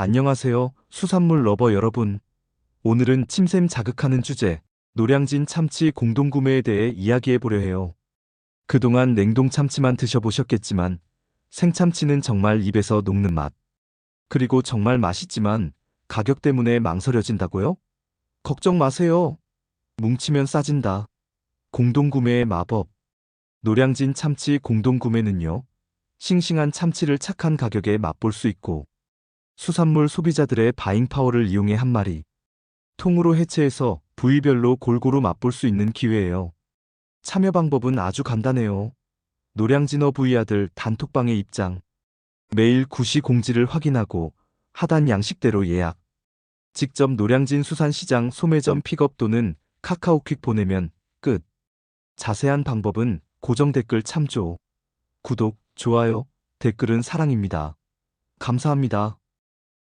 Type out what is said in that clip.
안녕하세요, 수산물 러버 여러분. 오늘은 침샘 자극하는 주제, 노량진 참치 공동구매에 대해 이야기해 보려 해요. 그동안 냉동 참치만 드셔보셨겠지만, 생참치는 정말 입에서 녹는 맛. 그리고 정말 맛있지만, 가격 때문에 망설여진다고요? 걱정 마세요. 뭉치면 싸진다. 공동구매의 마법. 노량진 참치 공동구매는요, 싱싱한 참치를 착한 가격에 맛볼 수 있고, 수산물 소비자들의 바잉 파워를 이용해 한 마리, 통으로 해체해서 부위별로 골고루 맛볼 수 있는 기회예요. 참여 방법은 아주 간단해요. 노량진어 부위아들 단톡방에 입장. 매일 구시 공지를 확인하고 하단 양식대로 예약. 직접 노량진 수산시장 소매점 픽업 또는 카카오퀵 보내면 끝. 자세한 방법은 고정 댓글 참조. 구독, 좋아요, 댓글은 사랑입니다. 감사합니다.